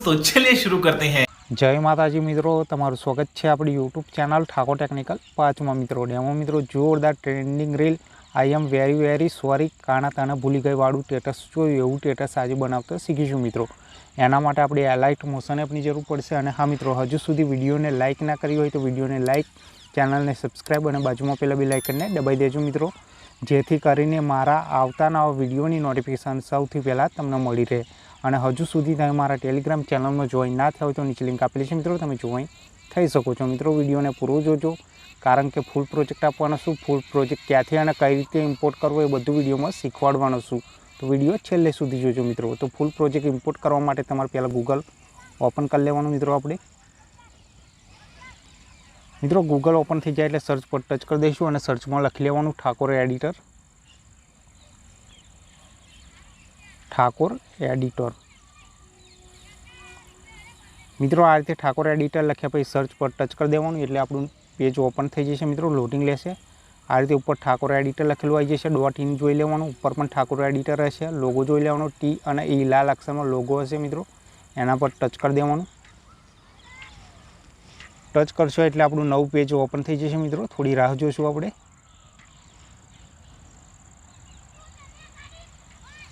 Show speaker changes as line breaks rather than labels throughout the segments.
તો ચલે શરૂ કરતે હૈ.
જય માતાજી મિત્રો, તમારું સ્વાગત છે આપણી યુટ્યુબ ચેનલ ઠાકોર ટેકનિકલ. પાંચમા મિત્રો, ડેમો મિત્રો, જોરદાર trending reel I am very very sorry કાણા તાણા ભૂલી ગઈ વાળું સ્ટેટસ જોયું, એવું સ્ટેટસ આજે બનાવતા શીખીશું મિત્રો. એના માટે આપણે એલાઇટ મોશન એપની જરૂર પડશે અને હા મિત્રો, હજુ સુધી વિડીયોને લાઇક ના કરી હોય તો વિડીયોને લાઇક ચેનલને સબસ્ક્રાઈબ અને બાજુમાં પેલા લાઇક કરીને દબાઈ દેજો મિત્રો. જેથી કરીને મારા આવતાના વિડીયોની નોટિફિકેશન સૌથી પહેલાં તમને મળી રહે. અને હજુ સુધી તમે મારા ટેલિગ્રામ ચેનલમાં જોઈન ના થયા તો નીચે લિંક આપેલી છે મિત્રો, તમે જોઈન થઈ શકો છો. મિત્રો, વિડીયોને પૂરો જોજો, કારણ કે ફૂલ પ્રોજેક્ટ આપવાનો છું. ફૂલ પ્રોજેક્ટ ક્યાંથી અને કઈ રીતે ઇમ્પોર્ટ કરવો એ બધું વિડીયોમાં શીખવાડવાનો છું. તો વીડિયો છેલ્લે સુધી જોજો મિત્રો. તો ફૂલ પ્રોજેક્ટ ઇમ્પોર્ટ કરવા માટે તમારે પહેલાં ગૂગલ ઓપન કરી લેવાનું મિત્રો આપણે. મિત્રો ગૂગલ ઓપન થઈ જાય એટલે સર્ચ પર ટચ કરી દઈશું અને સર્ચમાં લખી લેવાનું ઠાકોર એડિટર ઠાકોર એડિટર મિત્રો, આ રીતે ઠાકોર એડિટર લખ્યા પછી સર્ચ પર ટચ કરી દેવાનું એટલે આપણું પેજ ઓપન થઈ જશે મિત્રો લોડિંગ લેશે. આ રીતે ઉપર ઠાકોર એડિટર લખેલું આવી જશે. ડોટ ઇન જોઈ લેવાનું, ઉપર પણ ઠાકોર એડિટર હશે. લોગો જોઈ લેવાનો ટી અને ઈ લાલ અક્ષરમાં લોગો હશે મિત્રો. એના પર ટચ કરી દેવાનું. ટચ કરશો એટલે આપણું નવું પેજ ઓપન થઈ જશે મિત્રો. થોડી રાહ જોશું આપણે.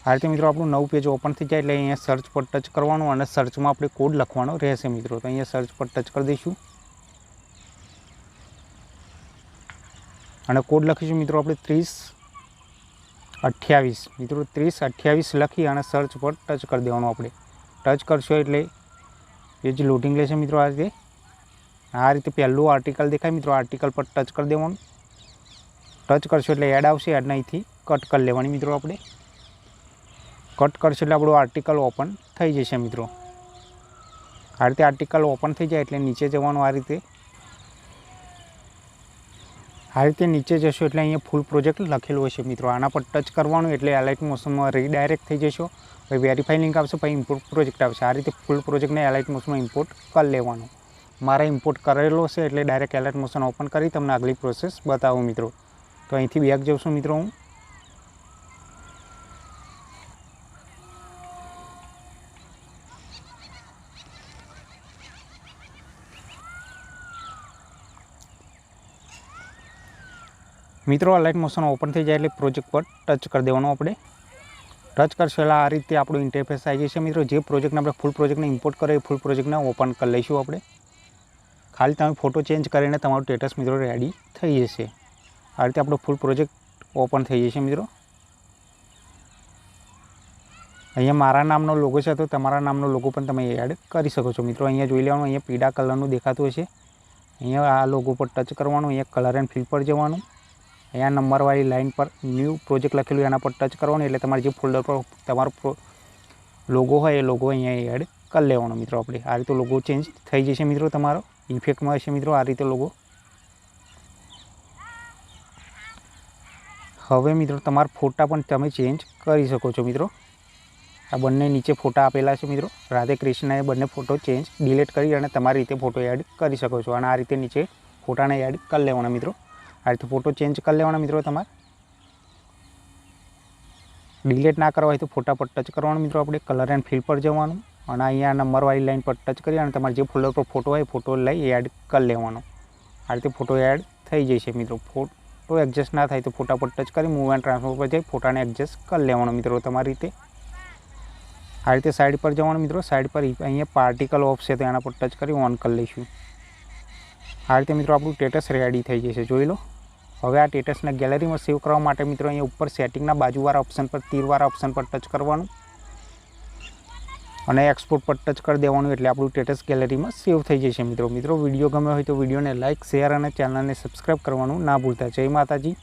આ રીતે મિત્રો આપણું નવું પેજ ઓપન થઈ જાય એટલે અહીંયા સર્ચ પર ટચ કરવાનું અને સર્ચમાં આપણે કોડ લખવાનો રહેશે મિત્રો. તો અહીંયા સર્ચ પર ટચ કરી દઈશું. અને કોડ લખીશું મિત્રો આપણે ત્રીસ અઠ્યાવીસ. મિત્રો ત્રીસ અઠ્યાવીસ લખી અને સર્ચ પર ટચ કરી દેવાનું આપણે. ટચ કરશો એટલે પેજ લોડિંગ લેશે મિત્રો આ રીતે. આ રીતે પહેલું આર્ટિકલ દેખાય મિત્રો આર્ટિકલ પર ટચ કરી દેવાનું. ટચ કરશો એટલે એડ આવશે એડ અહીંથી કટ કરી લેવાની મિત્રો આપણે. કટ કરશો એટલે આપણું આર્ટિકલ ઓપન થઈ જશે મિત્રો. આ રીતે આર્ટિકલ ઓપન થઈ જાય એટલે નીચે જવાનું આ રીતે. આ રીતે નીચે જશો એટલે અહીંયા ફૂલ પ્રોજેક્ટ લખેલું હશે મિત્રો. આના પર ટચ કરવાનું એટલે એલાઇટ મોશનમાં રીડાયરેક્ટ થઈ જશો. પછી વેરીફાઈ લિંક આવશે પછી ઇમ્પોર્ટ પ્રોજેક્ટ આવશે આ રીતે ફૂલ પ્રોજેક્ટને એલાઇટ મોશનમાં ઇમ્પોર્ટ કરી લેવાનું. મારે ઇમ્પોર્ટ કરેલો છે એટલે ડાયરેક્ટ એલર્ટ મોશન ઓપન કરી તમને આગલી પ્રોસેસ બતાવું મિત્રો. તો અહીંથી બેક જઉં મિત્રો હું. મિત્રો લાઇટ મોશન ઓપન થઈ જાય એટલે પ્રોજેક્ટ પર ટચ કરી દેવાનો આપણે. ટચ કરશો આ રીતે આપણું ઇન્ટરફેસ આવી જશે મિત્રો. જે પ્રોજેક્ટને આપણે ફૂલ પ્રોજેક્ટને ઇમ્પોર્ટ કરીએ ફૂલ પ્રોજેક્ટને ઓપન કરી લઈશું આપણે. ખાલી તમે ફોટો ચેન્જ કરીને તમારું સ્ટેટસ મિત્રો રેડી થઈ જશે. આ રીતે આપણો ફૂલ પ્રોજેક્ટ ઓપન થઈ જશે મિત્રો. અહીંયા મારા નામનો લોગો છે, તો તમારા નામનો લોગો પણ તમે એડ કરી શકો છો. મિત્રો, અહીંયા જોઈ લેવાનું, અહીંયા પીળા કલરનું દેખાતું હશે. અહીંયા આ લોગો પર ટચ કરવાનું, અહીંયા કલર એન્ડ ફિલ પર જવાનું. અહીંયા નંબરવાળી લાઇન પર ન્યૂ પ્રોજેક્ટ લખેલું, એના પર ટચ કરવાનું, એટલે તમારે જે ફોલ્ડર પર તમારો લોગો હોય, એ લોગો અહીંયા એડ કરી લેવાનો મિત્રો આપણે. આ રીતે લોગો ચેન્જ થઈ જશે મિત્રો તમારો. ઇફેક્ટમાં હશે મિત્રો, આ રીતે લોગો હવે મિત્રો, તમારા ફોટા પણ તમે ચેન્જ કરી શકો છો મિત્રો. આ બંને નીચે ફોટા આપેલા છે મિત્રો. રાધે કૃષ્ણએ બંને ફોટો ચેન્જ ડિલીટ કરી અને તમારી રીતે ફોટો એડ કરી શકો છો. અને આ રીતે નીચે ફોટાને એડ કરી લેવાના મિત્રો. આ રીતે ફોટો ચેન્જ કરી લેવાના મિત્રો તમારે. ડિલેટ ના કરવા હોય તો ફોટા પર ટચ કરવાનું મિત્રો. આપણે કલર એન્ડ ફિલ પર જવાનું. અને અહીંયા નંબરવાળી લાઈન પર ટચ કરી અને તમારે જે ફોલ્ડર પર ફોટો હોય ફોટો લઈ એડ કરી લેવાનો. આ રીતે ફોટો એડ થઈ જશે મિત્રો. ફોટો એડજસ્ટ ના થાય તો ફોટા પર ટચ કરી મૂવ એન્ડ ટ્રાન્સફર પર જઈ ફોટાને એડજસ્ટ કરી લેવાનો મિત્રો તમારી રીતે. આ રીતે સાઈડ પર જવાનું મિત્રો. સાઈડ પર અહીંયા પાર્ટિકલ ઓફ છે તો એના પર ટચ કરી ઓન કરી લઈશું. આ રીતે મિત્રો આપણું સ્ટેટસ રેડી થઈ જશે. જોઈ લો. હવે આ સ્ટેટસને ગેલેરીમાં સેવ કરવા માટે મિત્રો અહીંયા ઉપર સેટિંગના બાજુવાળા ઓપ્શન પર તીરવાળા ઓપ્શન પર ટચ કરવાનું. અને એક્સપોર્ટ પર ટચ કરી દેવાનું એટલે આપણું સ્ટેટસ ગેલેરીમાં સેવ થઈ જશે મિત્રો. મિત્રો વીડિયો ગમ્યો હોય તો વિડીયોને લાઇક શેર અને ચેનલને સબસ્ક્રાઈબ કરવાનું ના ભૂલતા. જય માતાજી.